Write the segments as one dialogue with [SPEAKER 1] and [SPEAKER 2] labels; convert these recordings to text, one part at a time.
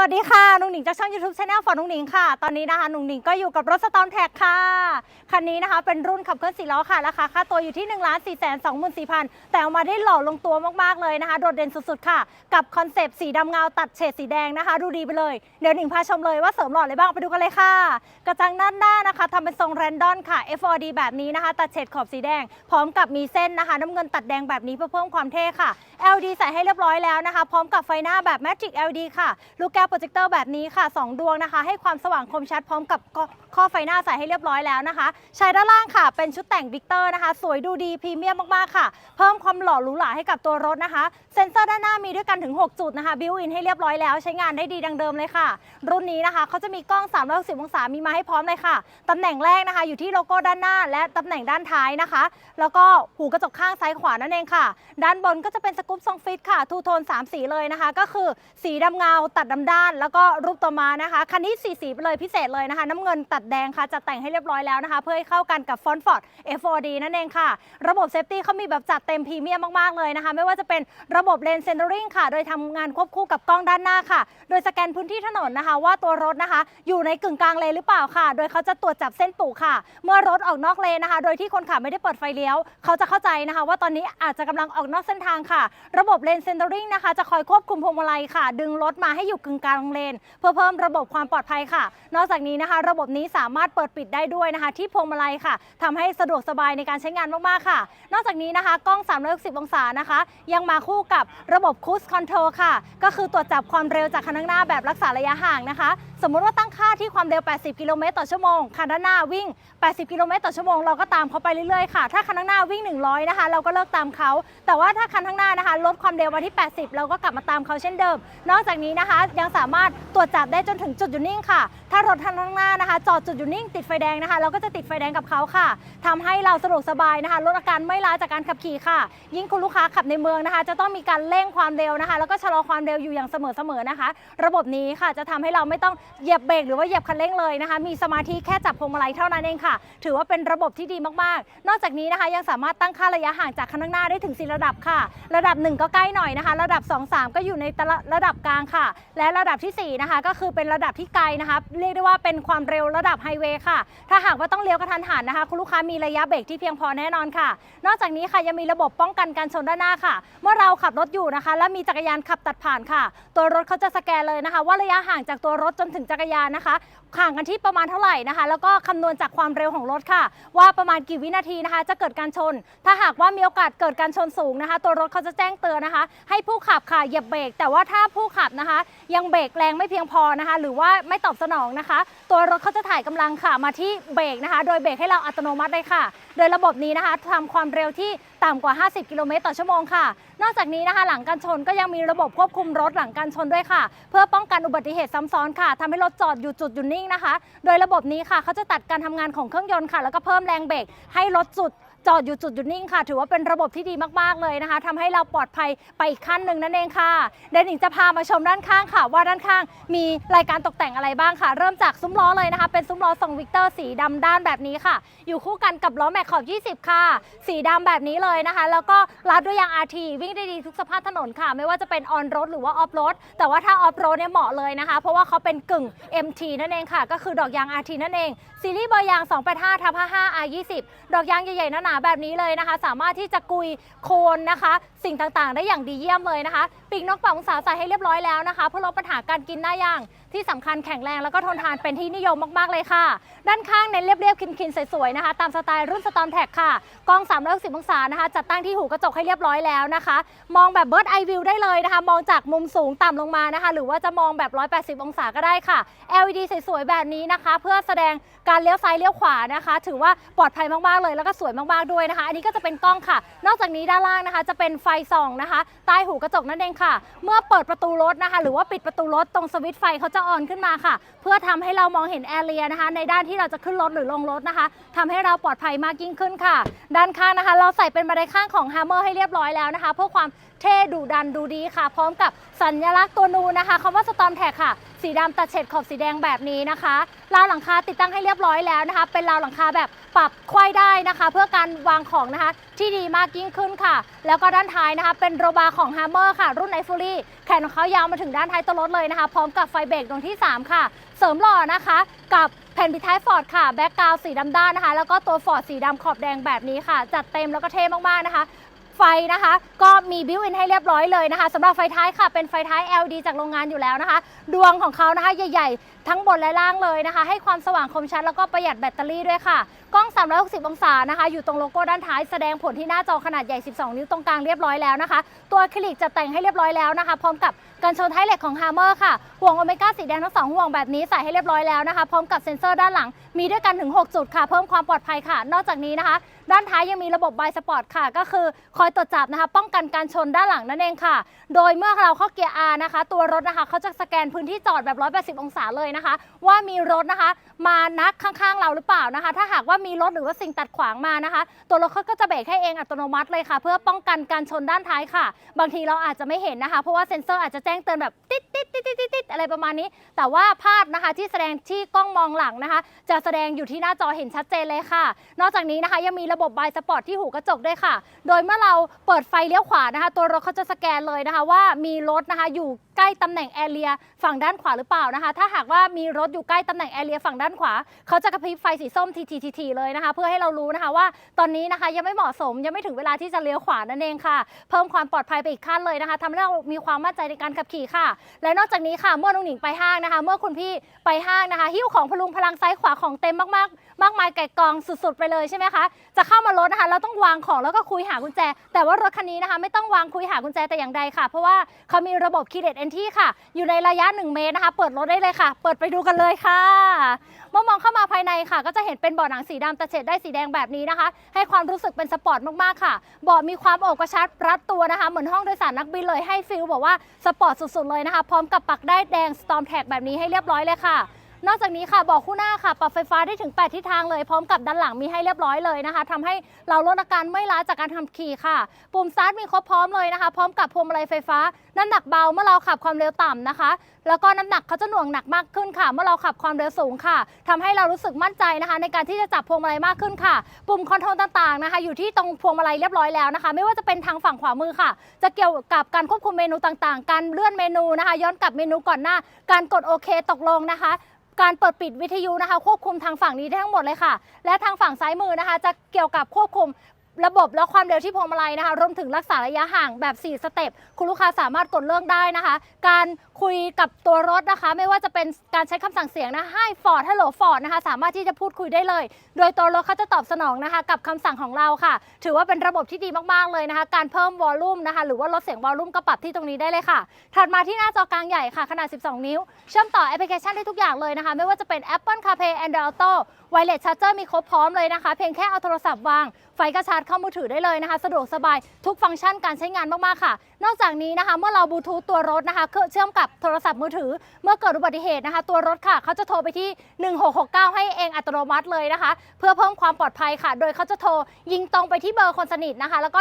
[SPEAKER 1] วัสดีค่ะ นุ่งหนิงจากช่อง YouTube Channel ฝอนุ่งหนิงค่ะ ตอนนี้นะคะ นุ่งหนิงก็อยู่กับรถสตอมแท็กค่ะ คันนี้นะคะ เป็นรุ่นขับเคลื่อนสี่ล้อค่ะ ราคาค่าตัวอยู่ที่1นึ่งล้านสี่แสนสองหมื่นสี่พันแต่เอามาได้หล่อลงตัวมาก ๆ เลยนะคะ โดดเด่นสุด ๆ ค่ะ กับคอนเซปต์สีดำเงาตัดเฉดสีแดงนะคะ ดูดีไปเลย เดี๋ยวหนิงพาชมเลยว่าเสริมหล่ออะไรบ้างไปดูกันเลยค่ะ กระจังด้านหน้านะคะทำเป็นทรงแรนดอนค่ะ FOD แบบนี้นะคะ ตัดเฉดขอบสีแดง พร้อมกับมีเส้นนะคะน้ำเงินตัดแดงแบบนี้เพื่อเพิ่มความเท่ค่ะ LED ใส่ให้เรียบร้อยแล้วนะคะ พร้อมกับไฟหน้าแบบ Magic LED ค่ะลูกแก้วโปรเจคเตอร์แบบนี้ค่ะ 2 ดวงนะคะ ให้ความสว่างคมชัดพร้อมกับข้อไฟหน้าใส่ให้เรียบร้อยแล้วนะคะใช้ด้านล่างค่ะ เป็นชุดแต่งวิกเตอร์นะคะ สวยดูดีพรีเมียมมากๆค่ะ เพิ่มความหล่อหรูหราให้กับตัวรถนะคะ เซ็นเซอร์ด้านหน้ามีด้วยกันถึง 6 จุดนะคะบิวอินให้เรียบร้อยแล้ว ใช้งานได้ดีดังเดิมเลยค่ะ รุ่นนี้นะคะเขาจะมีกล้อง 360 องศามีมาให้พร้อมเลยค่ะตำแหน่งแรกนะคะ อยู่ที่โลโก้ด้านหน้า และตำแหน่งด้านท้ายนะคะ แล้วก็หูกระจกข้างซ้ายขวานั่นเองค่ะ ด้านบนก็จะเป็นสกู๊ปทรงฟิตค่ะทูโทน3สีเลยนะคะ ก็คือสีดำเงาตัดดำด้าน แล้วก็รูปตัวมานะคะคันนี้สีสีไปเลยพิเศษเลยนะคะ น้ำเงินตัดแดงค่ะจะแต่งให้เรียบร้อยแล้วนะคะ เพื่อให้เข้ากันกับฟอนต์ฟอร์ด F4D นั่นเองค่ะ ระบบเซฟตี้เขามีแบบจัดเต็มพรีเมียมมาก ๆ เลยนะคะ ไม่ว่าจะเป็นระบบเลนเซนเดอริงค่ะ โดยทำงานควบคู่กับกล้องด้านหน้าค่ะ โดยสแกนพื้นที่ถนนนะคะ ว่าตัวรถนะคะ อยู่ในกึ่งกลางเลนหรือเปล่าค่ะ โดยเขาจะตรวจจับเส้นปูค่ะ เมื่อรถออกนอกเลนนะคะ โดยที่คนขับไม่ได้เปิดไฟเลี้ยว เขาจะเข้าใจนะคะ ว่าตอนนี้อาจจะกำลังออกนอกเส้นทางค่ะ ระบบเลนเซนเดอริงนะคะจะคอยควบคุมพวงมาลัยค่ะ ดึงรถมาให้อยู่กึ่งกลางเลน เพื่อเพิ่มระบบความปลอดภัยค่ะ นอกจากนี้นะคะ ระบบนี้สามารถเปิดปิดได้ด้วยนะคะ ที่พวงมาลัยค่ะทำให้สะดวกสบายในการใช้งานมากๆค่ะ นอกจากนี้นะคะ กล้อง 360 องศานะคะ ยังมาคู่กับระบบคูสคอนโทรลค่ะ ก็คือตรวจจับความเร็วจากคันข้างหน้าแบบรักษาระยะห่างนะคะ สมมติว่าตั้งค่าที่ความเร็ว 80 กิโลเมตรต่อชั่วโมง คันด้านหน้าวิ่ง 80 กิโลเมตรต่อชั่วโมง เราก็ตามเขาไปเรื่อยๆ ค่ะ ถ้าคันข้างหน้าวิ่ง 100 นะคะ เราก็เลิกตามเขา แต่ว่าถ้าคันข้างหน้านะคะ ลดความเร็วมาที่ 80 เราก็กลับมาตามเขาเช่นเดิม นอกจากนี้นะคะ ยังสามารถตรวจจับได้จนถึงจุดหยุดนิ่งค่ะ ถ้ารถคันข้างหน้านะคะ จอดจุดหยุดนิ่งติดไฟแดงนะคะ เราก็จะติดไฟแดงกับเขาค่ะทำให้เราสะดวกสบายนะคะ ลดอาการไม่ล้าจากการขับขี่ค่ะ ยิ่งคุณลูกค้าขับในเมืองนะคะ จะต้องมีการเร่งความเร็วนะคะ แล้วก็ชะลอความเร็วอยู่อย่างเสมอๆนะคะ ระบบนี้ค่ะจะทำให้เราไม่ต้องเหยียบเบรกหรือว่าเหยียบคันเร่งเลยนะคะ มีสมาธิแค่จับพวงมาลัยเท่านั้นเองค่ะ ถือว่าเป็นระบบที่ดีมากๆ นอกจากนี้นะคะยังสามารถตั้งค่าระยะห่างจากคันข้างหน้าได้ถึง 4 ระดับค่ะ ระดับ 1 ก็ใกล้หน่อยนะคะ ระดับ 2 3 ก็อยู่ในระดับกลางค่ะ และระดับทีสี่ 4 นะคะ ก็คือเป็นระดับที่ไกลนะคะ เรียกได้ว่าเป็นความเร็วระดับไฮเวย์ค่ะ ถ้าหากว่าต้องเลี้ยวกระทันหันนะคะ คุณลูกค้ามีระยะเบรกที่เพียงพอแน่นอนค่ะ นอกจากนี้ค่ะยังมีระบบป้องกันการชนด้านหน้าค่ะ เมื่อเราขับรถอยู่นะคะ และมีจักรยานขับตัดผ่านค่ะ ตัวรถเขาจะสแกนเลยนะคะ ว่าระยะห่างจากตัวรถจนถึงจักรยานนะคะห่างกันที่ประมาณเท่าไหร่นะคะ แล้วก็คำนวณจากความเร็วของรถค่ะ ว่าประมาณกี่วินาทีนะคะ จะเกิดการชน ถ้าหากว่ามีโอกาสเกิดการชนสูงนะคะ ตัวรถเขาจะแจ้งเตือนนะคะ ให้ผู้ขับค่ะเหยียบเบรกแต่ว่าถ้าผู้ขับนะคะ ยังเบรกแรงไม่เพียงพอนะคะ หรือว่าไม่ตอบสนองนะคะ ตัวรถเขาจะถ่ายกำลังค่ะมาที่เบรกนะคะ โดยเบรกให้เราอัตโนมัติเลยค่ะ โดยระบบนี้นะคะทำความเร็วที่ต่ำกว่า 50 กิโลเมตรต่อชั่วโมงค่ะ นอกจากนี้นะคะ หลังการชนก็ยังมีระบบควบคุมรถหลังการชนด้วยค่ะ เพื่อป้องกันอุบัติเหตุซ้ำซ้อนค่ะทำให้รถจอดอยู่จุดหยุดนิ่งนะคะ โดยระบบนี้ค่ะเขาจะตัดการทำงานของเครื่องยนต์ค่ะ แล้วก็เพิ่มแรงเบรกให้รถจุด จอดอยู่จุดหยุดนิ่งค่ะ ถือว่าเป็นระบบที่ดีมากๆเลยนะคะทำให้เราปลอดภัยไปอีกขั้นหนึ่งนั่นเองค่ะเดยวหนิงจะพามาชมด้านข้างค่ะ ว่าด้านข้างมีรายการตกแต่งอะไรบ้างค่ะ เริ่มจากซุ้มล้อเลยนะคะ เป็นซุ้มล้อทรงวิกเตอร์สีดำด้านแบบนี้ค่ะ อยู่คู่กันกับล้อแม็กขอบ 20 ค่ะ สีดำแบบนี้เลยนะคะ แล้วก็รัดด้วยยาง RT วิ่งได้ดีทุกสภาพถนนค่ะ ไม่ว่าจะเป็นออนรถหรือว่าออฟรถแต่ว่าถ้าออฟรถเนี่ยเหมาะเลยนะคะ เพราะว่าเขาเป็นกึ่ง MT นั่นเองค่ะ ก็คือดอกยาง RT นั่นเองซีรีส์เบอร์ยาง285ทับ55 R20 ดอกยางใหญ่ๆหนาแบบนี้เลยนะคะ สามารถที่จะกุยโคนนะคะ สิ่งต่างๆ ได้อย่างดีเยี่ยมเลยนะคะ ปีกนกปรับองศาใส่ให้เรียบร้อยแล้วนะคะ เพื่อลดปัญหาการกินหน้าย่าง ที่สำคัญแข็งแรงแล้วก็ทนทานเป็นที่นิยมมากๆเลยค่ะ ด้านข้างเน้นเรียบๆคินๆสวยๆนะคะ ตามสไตล์รุ่นสตอมแท็กค่ะกล้อง360องศานะคะ จัดตั้งที่หูกระจกให้เรียบร้อยแล้วนะคะ มองแบบเบิร์ดไอวิวได้เลยนะคะ มองจากมุมสูงต่ำลงมานะคะ หรือว่าจะมองแบบ 180 องศาก็ได้ค่ะ LED สวยๆแบบนี้นะคะ เพื่อแสดงการเลี้ยวซ้ายเลี้ยวขวานะคะ ถือว่าปลอดภัยมากๆเลยแล้วก็สวยมากๆด้วยนะคะ อันนี้ก็จะเป็นกล้องค่ะ นอกจากนี้ด้านล่างนะคะ จะเป็นไฟส่องนะคะ ใต้หูกระจกนั่นเองค่ะ เมื่อเปิดประตูรถนะคะ หรือว่าปิดประตูรถตรงสวิตช์ไฟเขาจะออนขึ้นมาค่ะ เพื่อทำให้เรามองเห็นแอเรียนะคะ ในด้านที่เราจะขึ้นรถหรือลงรถนะคะทำให้เราปลอดภัยมากยิ่งขึ้นค่ะ ด้านข้างนะคะ เราใส่เป็นบันไดข้างของ Hammer ให้เรียบร้อยแล้วนะคะ เพื่อความ เท่ดุดันดูดีค่ะ พร้อมกับสัญลักษณ์ตัวนูนะคะคำว่า Storm Tag ค่ะ สีดำตัดเฉดขอบสีแดงแบบนี้นะคะราวหลังคาติดตั้งให้เรียบร้อยแล้วนะคะ เป็นราวหลังคาแบบปรับไขว้ได้นะคะ เพื่อการวางของนะคะ ที่ดีมากยิ่งขึ้นค่ะ แล้วก็ด้านท้ายนะคะ เป็นโรบาของ Hammer ค่ะ รุ่นไอฟูรี่แขนของเขายาวมาถึงด้านท้ายตัวรถเลยนะคะ พร้อมกับไฟเบรกดวงที่ 3 ค่ะ เสริมหล่อนะคะ กับแผ่นปิดท้ายฟอร์ดค่ะแบ็กกราวสีดำด้านนะคะ แล้วก็ตัวฟอร์ดสีดำขอบแดงแบบนี้ค่ะ จัดเต็มแล้วก็เท่มากๆนะคะ ไฟนะคะ ก็มีบิวอินให้เรียบร้อยเลยนะคะสำหรับไฟท้ายค่ะเป็นไฟท้าย LED จากโรงงานอยู่แล้วนะคะ ดวงของเขานะคะใหญ่ๆทั้งบนและล่างเลยนะคะ ให้ความสว่างคมชัดแล้วก็ประหยัดแบตเตอรี่ด้วยค่ะ กล้อง 360 องศานะคะ อยู่ตรงโลโก้ด้านท้ายแสดงผลที่หน้าจอขนาดใหญ่ 12 นิ้วตรงกลางเรียบร้อยแล้วนะคะ ตัวคลิกจะแต่งให้เรียบร้อยแล้วนะคะ พร้อมกับกันชนท้ายเหล็กของ Hammer ค่ะ ห่วงโอเมก้าสีแดงทั้งสองห่วงแบบนี้ใส่ให้เรียบร้อยแล้วนะคะ พร้อมกับเซ็นเซอร์ด้านหลัง มีด้วยกันถึง 6 จุดค่ะ เพิ่มความปลอดภัยค่ะ นอกจากนี้นะคะ ด้านท้ายยังมีระบบไบสปอร์ตค่ะ ก็คือคอยตรวจจับนะคะ ป้องกันการชนด้านหลังนั่นเองค่ะ โดยเมื่อเราเข้าเกียร์ R นะคะ ตัวรถนะคะเขาจะสแกนพื้นที่จอดแบบ 180 องศาเลยนะคะว่ามีรถนะคะ มานักข้างๆ เราหรือเปล่านะคะ ถ้าหากว่ามีรถหรือว่าสิ่งตัดขวางมานะคะ ตัวรถเขาก็จะเบรกให้เองอัตโนมัติเลยค่ะ เพื่อป้องกันการชนด้านท้ายค่ะ บางทีเราอาจจะไม่เห็นนะคะ เพราะว่าเซ็นเซอร์อาจจะแจ้งเตือนแบบติ๊ด ติดติ๊ดติ๊ดติ๊ดติ๊ดอะไรประมาณนี้ แต่ว่าภาพนะคะที่แสดงที่กล้องมองหลังนะคะ จะแสดงอยู่ที่หน้าจอเห็นชัดเจนเลยค่ะ นอกจากนี้นะคะยังมีระบบไบสปอร์ตที่หูกระจกด้วยค่ะ โดยเมื่อเราเปิดไฟเลี้ยวขวานะคะ ตัวรถเขาจะสแกนเลยนะคะ ว่ามีรถนะคะอยู่ใกล้ตำแหน่งแอเรียฝั่งด้านขวาหรือเปล่านะคะ ถ้าหากว่ามีรถอยู่ใกล้ตำแหน่งแอเรียฝั่งด้านขวาเขาจะกระพริบไฟสีส้มทีทีทีทีเลยนะคะ เพื่อให้เรารู้นะคะว่า ตอนนี้นะคะยังไม่เหมาะสมยังไม่ถึงเวลาที่จะเลี้ยวขวานั่นเองค่ะ เพิ่มความปลอดภัยไปอีกขั้นเลยนะคะทำให้เรามีความมั่นใจในการขับขี่ค่ะ และนอกจากนี้ค่ะเมื่อน้องหนิงไปห้างนะคะ เมื่อคุณพี่ไปห้างนะคะ หิ้วของพลุงพลังซ้ายขวาของเต็มมาก มากมายไก่กองสุดๆ ไปเลยใช่ไหมคะ จะเข้ามารถนะคะ เราต้องวางของแล้วก็คุยหากุญแจ แต่ว่ารถคันนี้นะคะ ไม่ต้องวางคุยหากุญแจแต่อย่างใดค่ะ เพราะว่าเขามีระบบ Keyless Entry ค่ะ อยู่ในระยะ 1 เมตรนะคะ เปิดรถได้เลยค่ะ เปิดไปดูกันเลยค่ะเมื่อมองเข้ามาภายในค่ะ ก็จะเห็นเป็นเบาะหนังสีดำต่เฉดได้สีแดงแบบนี้นะคะ ให้ความรู้สึกเป็นสปอร์ตมากๆค่ะเบาะมีความโอกระชับรัดตัวนะคะ เหมือนห้องโดยสารนักบินเลยให้ฟิลบอกว่าสปอร์ตสุดๆเลยนะคะ พร้อมกับปักได้แดง Storm Tag แบบนี้ให้เรียบร้อยเลยค่ะ นอกจากนี้ค่ะบอกคู่หน้าค่ะปรับไฟฟ้าได้ถึง 8 ทิศทางเลย พร้อมกับด้านหลังมีให้เรียบร้อยเลยนะคะทำให้เราลดอาการไม่ล้าจากการทำขี่ค่ะ ปุ่มสตาร์ทมีครบพร้อมเลยนะคะ พร้อมกับพวงมาลัยไฟฟ้า น้ำหนักเบาเมื่อเราขับความเร็วต่ำนะคะ แล้วก็น้ำหนักเขาจะหน่วงหนักมากขึ้นค่ะ เมื่อเราขับความเร็วสูงค่ะทำให้เรารู้สึกมั่นใจนะคะ ในการที่จะจับพวงมาลัยมากขึ้นค่ะ ปุ่มคอนโทรลต่างๆนะคะ อยู่ที่ตรงพวงมาลัยเรียบร้อยแล้วนะคะ ไม่ว่าจะเป็นทางฝั่งขวามือค่ะ จะเกี่ยวกับการควบคุมเมนูต่างๆ การเลื่อนเมนูนะคะ ย้อนกลับเมนูก่อนหน้า การกดโอเคตกลงนะคะ การเปิดปิดวิทยุนะคะ ควบคุมทางฝั่งนี้ได้ทั้งหมดเลยค่ะ และทางฝั่งซ้ายมือนะคะ จะเกี่ยวกับควบคุม ระบบและความเร็วที่พวงมาลัยนะคะ รวมถึงรักษาระยะห่างแบบ 4 สเต็ป คุณลูกค้าสามารถกดเลือกได้นะคะ การคุยกับตัวรถนะคะ ไม่ว่าจะเป็นการใช้คำสั่งเสียงนะ ให้ฟอร์ดฮัลโหลฟอร์ดนะคะ สามารถที่จะพูดคุยได้เลย โดยตัวรถเขาจะตอบสนองนะคะ กับคำสั่งของเราค่ะ ถือว่าเป็นระบบที่ดีมาก ๆ เลยนะคะ การเพิ่มวอลลุ่มนะคะ หรือว่าลดเสียงวอลลุ่มก็ปรับที่ตรงนี้ได้เลยค่ะ ถัดมาที่หน้าจอกลางใหญ่ค่ะ ขนาด 12 นิ้ว เชื่อมต่อแอปพลิเคชันได้ทุกอย่างเลยนะคะ ไม่ว่าจะเป็น Apple CarPlay Android Auto Wireless Charger มีครบพร้อมเลยนะคะ เพียงแค่เอาโทรศัพท์วาง ไฟก็ชาร์จเข้ามือถือได้เลยนะคะ สะดวกสบายทุกฟังก์ชันการใช้งานมาก ๆ ค่ะ นอกจากนี้นะคะเมื่อเราบลูทูธตัวรถนะคะเชื่อมกับโทรศัพท์มือถือ เมื่อเกิดอุบัติเหตุนะคะ ตัวรถค่ะเขาจะโทรไปที่ 1669 ให้เองอัตโนมัติเลยนะคะ เพื่อเพิ่มความปลอดภัยค่ะ โดยเขาจะโทรยิงตรงไปที่เบอร์คนสนิทนะคะ แล้วก็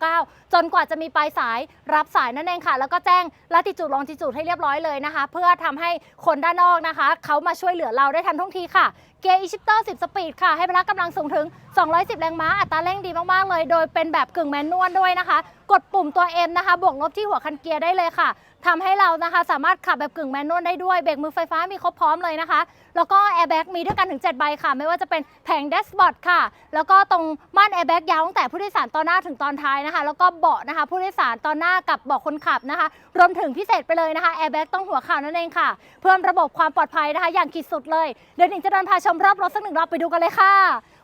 [SPEAKER 1] 1669 จนกว่าจะมีปลายสายรับสายนั่นเองค่ะ แล้วก็แจ้งลัติจูดลองจิจูดให้เรียบร้อยเลยนะคะ เพื่อทำให้คนด้านนอกนะคะเขามาช่วยเหลือเราได้ทันท่วงทีค่ะเกียร์อีชิปเตอร์ 10 สปีดค่ะ ให้พละกำลังสูงถึง 210 แรงม้า อัตราเร่งดีมาก ๆ เลย โดยเป็นแบบกึ่งแมนนวลด้วยนะคะ กดปุ่มตัว M นะคะ บวกลบที่หัวคันเกียร์ได้เลยค่ะทำให้เรานะคะสามารถขับแบบกึ่งแมนนวลได้ด้วย เบรกมือไฟฟ้ามีครบพร้อมเลยนะคะ แล้วก็แอร์แบ็กมีด้วยกันถึง 7 ใบค่ะ ไม่ว่าจะเป็นแผงแดชบอร์ดค่ะ แล้วก็ตรงม่านแอร์แบ็กยาวตั้งแต่ผู้โดยสารตอนหน้าถึงตอนท้ายนะคะ แล้วก็เบาะนะคะ ผู้โดยสารตอนหน้ากับเบาะคนขับนะคะ รวมถึงพิเศษไปเลยนะคะแอร์แบ็กต้องหัวข่านั่นเองค่ะ เพิ่มระบบความปลอดภัยนะคะ อย่างขีดสุดเลย เดี๋ยวหนิงจะเดินพาชมรอบรถสักหนึ่งรอบไปดูกันเลยค่ะ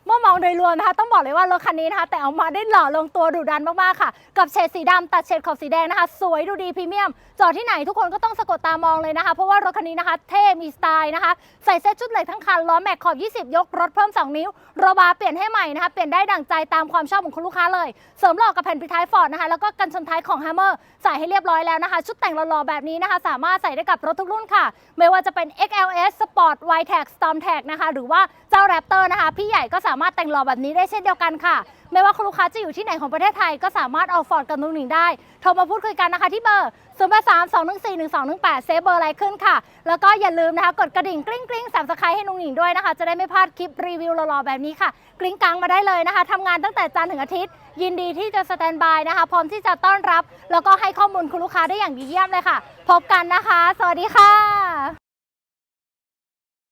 [SPEAKER 1] เมื่อมองโดยรวมนะคะ ต้องบอกเลยว่ารถคันนี้นะคะ แต่เอามาได้หล่อลงตัวดุดันมากๆค่ะ กับเฉดสีดำตัดเฉดขอบสีแดงนะคะ สวยดูดีพรีเมียม จอดที่ไหนทุกคนก็ต้องสะกดตามองเลยนะคะ เพราะว่ารถคันนี้นะคะ เท่มีสไตล์นะคะ ใส่เซ็ตชุดเหล็กทั้งคันล้อแม็กขอบ 20 ยกรถเพิ่ม 2 นิ้วโรบาเปลี่ยนให้ใหม่นะคะ เปลี่ยนได้ดั่งใจตามความชอบของคุณลูกค้าเลย เสริมหล่อกับแผ่นปิท้ายฟอร์ดนะคะ แล้วก็กันชนท้ายของ Hammer ใส่ให้เรียบร้อยแล้วนะคะ ชุดแต่งหล่อๆแบบนี้นะคะ สามารถใส่ได้กับรถทุกรุ่นค่ะ ไม่ว่าจะเป็น XLS Sport Y Tag Storm Tag นะคะ หรือว่าเจ้า Raptor นะคะ พี่ใหญ่ก็สาามารถแต่งหล่อแบบนี้ได้เช่นเดียวกันค่ะ ไม่ว่าคุณลูกค้าจะอยู่ที่ไหนของประเทศไทยก็สามารถเอาฟอร์ดกับนุ่งหนิงได้ โทรมาพูดคุยกันนะคะที่เบอร์ 0 8 3 2 1 4 1 2 1 8 เซฟเบอร์อะไรขึ้นค่ะ แล้วก็อย่าลืมนะคะ กดกระดิ่งกริ๊งกริ๊งสับสไครให้นุ่งหนิงด้วยนะคะ จะได้ไม่พลาดคลิปรีวิวหล่อๆแบบนี้ค่ะ กริ๊งกังมาได้เลยนะคะทำงานตั้งแต่จันทร์ถึงอาทิตย์ ยินดีที่จะสแตนบายนะคะ พร้อมที่จะต้อนรับ แล้วก็ให้ข้อมูลคุณลูกค้าได้อย่างดีเยี่ยมเลยค่ะ พบกันนะคะ สวัสดีค่ะ